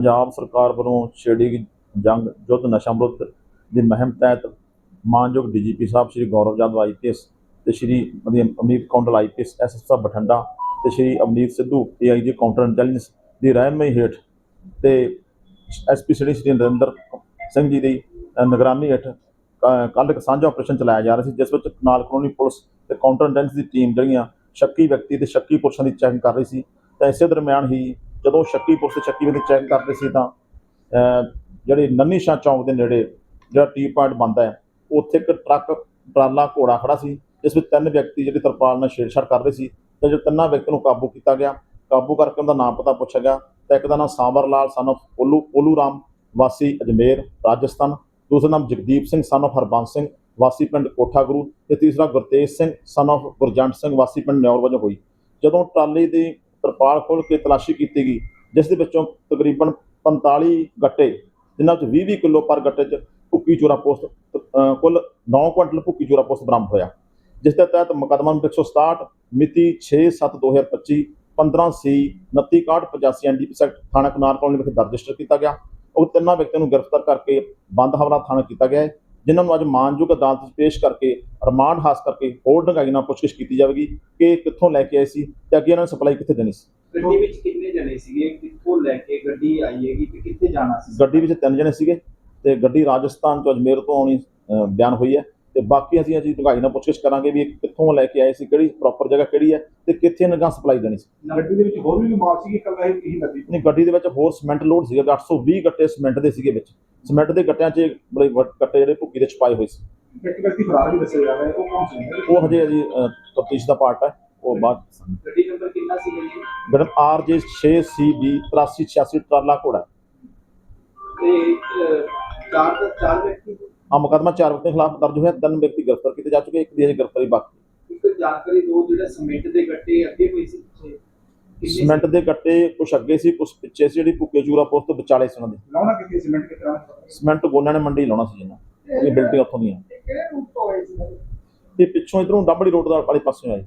ਪੰਜਾਬ ਸਰਕਾਰ ਵੱਲੋਂ ਛੇੜੀ ਜੰਗ ਯੁੱਧ ਨਸ਼ਾ ਵਿਰੁੱਧ ਦੀ ਮੁਹਿੰਮ ਤਹਿਤ ਮਾਨਯੋਗ ਡੀਜੀਪੀ ਸਾਹਿਬ ਸ਼੍ਰੀ ਗੌਰਵ ਯਾਦਵ ਆਈਪੀਐਸ ਤੇ ਸ਼੍ਰੀ ਅਮੀ- ਅਮੀਤ ਕੌਂਡਲ ਆਈਪੀਐਸ ਐਸਐਸ ਸਾਹਿਬ ਬਠਿੰਡਾ ਤੇ Shri Amneet Sidhu AIG counter intelligence ਦੀ ਰਹਿਨਮਈ ਹੇਠ ਤੇ ਐਸਪੀ ਸ਼੍ਰੀ ਸ਼੍ਰੀ ਨਰਿੰਦਰ ਸਿੰਘ ਜੀ ਦੀ ਨਿਗਰਾਨੀ ਹੇਠ ਕੱਲ੍ਹ ਇੱਕ ਸਾਂਝਾ ਆਪਰੇਸ਼ਨ ਚਲਾਇਆ ਜਾ ਰਿਹਾ ਸੀ, ਜਿਸ ਵਿੱਚ ਨਾਲ ਕਾਨੂੰਨੀ ਪੁਲਿਸ ਤੇ ਕਾਊਂਟਰ ਇੰਟੈਲੀਜੈਂਸ ਦੀ ਟੀਮ ਜਿਹੜੀਆਂ ਸ਼ੱਕੀ ਵਿਅਕਤੀ ਤੇ ਸ਼ੱਕੀ ਪੁਰਸ਼ਾਂ ਦੀ ਚੈਕਿੰਗ ਕਰ ਰਹੀ ਸੀ, ਤਾਂ ਇਸੇ ਦਰਮਿਆਨ ਹੀ ਜਦੋਂ ਸ਼ੱਕੀ ਪੁਲਿਸ ਤੇ ਸ਼ੱਕੀ ਵਿਅਕਤੀ ਚੈੱਕ ਕਰਦੇ ਸੀ ਤਾਂ ਅਹ, ਜਿਹੜੇ ਨੰਨੀ ਸ਼ਾਹ ਚੌਂਕ ਦੇ ਨੇੜੇ ਜਿਹੜਾ ਟੀ ਪੁਆਇੰਟ ਬੰਦਾ ਹੈ ਉੱਥੇ ਇੱਕ ਟਰੱਕ ਟਰਾਲਾ ਘੋੜਾ ਖੜਾ ਸੀ ਜਿਸ ਵਿੱਚ ਤਿੰਨ ਵਿਅਕਤੀ ਜਿਹੜੇ ਤਰਪਾਲ ਨਾਲ ਛੇੜਛਾੜ ਕਰ ਰਹੇ ਸੀ ਤੇ ਜਦੋਂ ਤਿੰਨਾਂ ਵਿਅਕਤੀਆਂ ਨੂੰ ਕਾਬੂ ਕੀਤਾ ਗਿਆ। ਕਾਬੂ ਕਰਕੇ ਉਹਦਾ ਨਾਮ ਪਤਾ ਪੁੱਛਿਆ ਗਿਆ ਤਾਂ ਇੱਕ ਦਾ ਨਾਮ ਸਾਂਵਰ ਲਾਲ ਸਨ of ਪੋਲੂ ਪੋਲੂ ਰਾਮ ਵਾਸੀ ਅਜਮੇਰ ਰਾਜਸਥਾਨ। ਦੂਸਰਾ ਨਾਮ ਜਗਦੀਪ ਸਿੰਘ ਸਨ of ਹਰਬੰਸ ਸਿੰਘ ਵਾਸੀ ਪਿੰਡ ਕੋਠਾ ਗੁਰੂ ਤੇ ਤੀਸਰਾ ਗੁਰਤੇਜ ਸਿੰਘ ਸਨ of ਗੁਰਜੰਟ ਸਿੰਘ ਵਾਸੀ ਪਿੰਡ ਨਿਉਰ ਵਜੋਂ ਹੋਈ। ਜਦੋਂ ਟਰਾਲੀ ਦੀ ਤਰਪਾਲ ਖੋਲ੍ਹ ਕੇ ਤਲਾਸ਼ੀ ਕੀਤੀ ਗਈ, ਜਿਸ ਦੇ ਵਿੱਚੋਂ ਤਕਰੀਬਨ 45 ਗੱਟੇ, ਜਿਨ੍ਹਾਂ ਵਿੱਚ 20-20 ਕਿਲੋ ਪਰ ਗੱਟੇ 'ਚ ਭੁੱਕੀ ਚੋਰਾ ਪੋਸਟ ਕੁੱਲ 9 ਕੁਇੰਟਲ ਭੁੱਕੀ ਚੋਰਾ ਪੋਸਟ ਬਰਾਮਦ ਹੋਇਆ। ਜਿਸ ਦੇ ਤਹਿਤ ਮੁਕੱਦਮਾ ਨੰਬਰ 167 ਮਿਤੀ 6/7/2025 15 ਸੀ 2965 ਐਨਡੀਪੀ ਸੈਕਟ ਥਾਣਾ ਕਨਾਰ ਕਾਲੋਨੀ ਵਿਖੇ ਦਰਜ ਰਜਿਸਟਰ ਕੀਤਾ ਗਿਆ। ਉਹ ਤਿੰਨਾਂ ਵਿਅਕਤੀਆਂ ਨੂੰ ਗ੍ਰਿਫਤਾਰ ਕਰਕੇ ਬੰਦ ਹਵਾਲਾ ਥਾਣਾ ਕੀਤਾ ਗਿਆ ਹੈ। ਜਿਨ੍ਹਾਂ ਨੂੰ ਅੱਜ ਮਾਨਯੋਗ ਅਦਾਲਤ ਵਿੱਚ ਪੇਸ਼ ਕਰਕੇ ਰਿਮਾਂਡ ਹਾਸਲ ਕਰਕੇ ਹੋਰ ਡੂੰਘਾਈ ਨਾਲ ਪੁੱਛਗਿੱਛ ਕੀਤੀ ਜਾਵੇਗੀ ਕਿ ਕਿੱਥੋਂ ਲੈ ਕੇ ਆਏ ਸੀ ਤੇ ਅੱਗੇ ਇਹਨਾਂ ਨੂੰ ਸਪਲਾਈ ਕਿੱਥੇ ਦੇਣੀ ਸੀ। ਗੱਡੀ ਵਿੱਚ ਕਿੰਨੇ ਜਣੇ ਸੀਗੇ? ਕਿੱਥੋਂ ਲੈ ਕੇ ਗੱਡੀ ਆਈ ਹੈਗੀ ਤੇ ਕਿੱਥੇ ਜਾਣਾ ਸੀ? ਗੱਡੀ ਵਿੱਚ ਤਿੰਨ ਜਣੇ ਸੀਗੇ ਤੇ ਗੱਡੀ ਰਾਜਸਥਾਨ ਤੋਂ ਅਜਮੇਰ ਤੋਂ ਆਉਣੀ ਅ, ਬਿਆਨ ਹੋਈ ਹੈ। ਤੇ ਬਾਕੀ ਅਸੀਂ ਅਜੀ ਢੁਕਾਈ ਨਾਲ ਪੁੱਛਗਿੱਛ ਕਰਾਂਗੇ ਵੀ ਇਹ ਕਿੱਥੋਂ ਲੈ ਕੇ ਆਏ ਸੀ ਕਿਹੜੀ ਪ੍ਰੋਪਰ ਜਗ੍ਹਾ ਕਿਹੜੀ ਹੈ ਤੇ ਕਿੱਥੇ ਇਹਨਾਂ ਗਾਂ ਸਪਲਾਈ ਦੇਣੀ ਸੀ। ਗੱਡੀ ਦੇ ਵਿੱਚ ਹੋਰ ਵੀ ਮਾਲ ਸੀ ਕਿ ਕੱਲਾ ਹੀ ਇਹੀ ਲੱਗੀ ਨਹੀਂ ਗੱਡੀ ਦੇ ਵਿੱਚ ਹੋਰ ਸੀਮੈਂਟ ਲੋਡ ਸੀਗਾ 820 ਗੱਟੇ ਸੀਮੈਂਟ ਦੇ ਸੀਗੇ ਵਿੱਚ। ਸੀਮੈਂਟ ਦੇ ਗੱਟਿਆਂ 'ਚ ਬੜੇ ਗੱਟੇ ਜਿਹੜੇ ਭੁੱਕੀ ਦੇ ਛਪਾਏ ਹੋਏ ਸੀ। ਇੱਕ ਵਿਅਕਤੀ ਫਰਾਰ ਵੀ ਦੱਸਿਆ ਜਾ ਰਿਹਾ ਹੈ ਉਹ ਕੌਣ ਸੀ? ਉਹ ਹਜੇ ਅਜੀ ਤਫਤੀਸ਼ ਦਾ ਪਾਰਟ ਹੈ ਉਹ ਬਾਅਦ ਗੱਡੀ ਨੰਬਰ ਕਿੰਨਾ ਸੀ ਜੀ ਗੜਮ ਆਰ ਜੇ 6 ਸੀ ਬੀ 8386 ਟਰਾਲਾ ਘੋੜਾ। ਤੇ ਚਾਰ ਦਾ ਚਾਰ ਵਿਅਕਤੀ ਆ ਮੁਕੱਦਮਾ ਚਾਰ ਵਿਅਕਤੀਆਂ ਖਿਲਾਫ ਦਰਜ ਹੋਇਆ। ਤਿੰਨ ਵਿਅਕਤੀ ਗ੍ਰਿਫਤਾਰ ਕੀਤੇ ਜਾ ਚੁੱਕੇ ਇੱਕ ਦੀ ਅਜੇ ਗ੍ਰਿਫਤਾਰੀ ਬਾਕੀ ਇੱਕ ਜਾਣਕਾਰੀ ਦੋ ਜਿਹੜਾ ਸੀਮੈਂਟ ਦੇ ਗੱਟੇ ਅੱਗੇ ਪਈ ਸੀ? ਸੀਮੈਂਟ ਦੇ ਗੱਟੇ ਕੁਛ ਅੱਗੇ ਸੀ ਕੁਛ ਪਿੱਛੇ ਸੀ ਜਿਹੜੀ ਭੁੱਕੇ ਚੂਰਾ ਤੋਂ ਵਿਚਾਲੇ ਸੀ ਉਹਨਾਂ ਦੇ। ਲਾਉਣਾ ਕਿਤੇ ਸੀਮੈਂਟ ਤਰ੍ਹਾਂ ਸੀਮੈਂਟ ਗੋਨਿਆਂ ਨੇ ਮੰਡੀ ਲਾਉਣਾ ਸੀ ਜਿੰਨਾ ਇਹ ਬਿਲਡਿੰਗ ਉੱਥੋਂ ਦੀਆਂ। ਕਿਹੜੇ ਰੂਟ ਤੋਂ ਆਏ ਸੀ? ਤੇ ਪਿੱਛੋਂ ਇਧਰੋਂ ਡੰਬੜੀ ਰੋਡ ਦਾ ਵਾਲੇ ਪਾਸੇ ਆਏ।